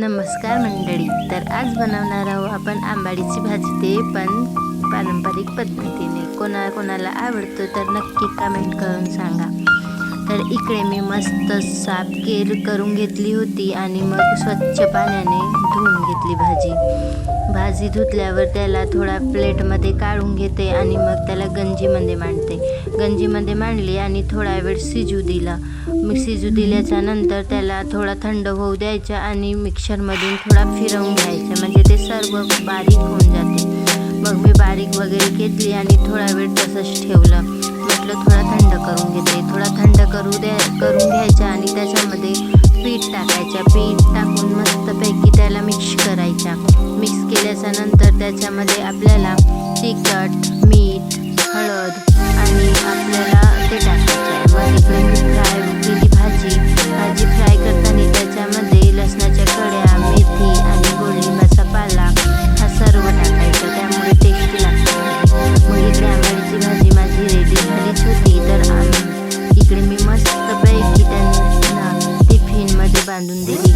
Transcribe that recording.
नमस्कार मंडळी. तर आज बनवणार आहोत आपण आंबाडीची भाजी. ते पण पारंपरिक पद्धतीने. कोणा कोणाला आवडतो तर नक्की कमेंट करून सांगा. तर इकडे मी मस्त साफ केर करून घेतली होती आणि मग स्वच्छ पाण्याने धुवून घेतली भाजी. भाजी धुतल्यावर त्याला थोडा प्लेटमध्ये काढून घेते आणि मग त्याला गंजीमध्ये मांडते. गंजीमध्ये मांडली आणि थोडा वेळ शिजू दिला. मग शिजू दिल्याच्या नंतर त्याला थोडा थंड होऊ द्यायचा आणि मिक्सरमधून थोडा फिरवून घ्यायचं. म्हणजे ते सर्व बारीक होऊन जाते. मग मी बारीक वगैरे घेतली आणि थोडा वेळ तसंच ठेवलं. म्हटलं थोडा थंड करून घेते. थोडा थंड करू द्या करून घ्यायचा आणि त्याच्या टाकायच्या. टाकायचं पीठ टाकून मस्तपैकी त्याला मिक्स करायचा मिक्स केल्याच्यानंतर त्याच्यामध्ये आपल्याला तिखट मीठ I don't know.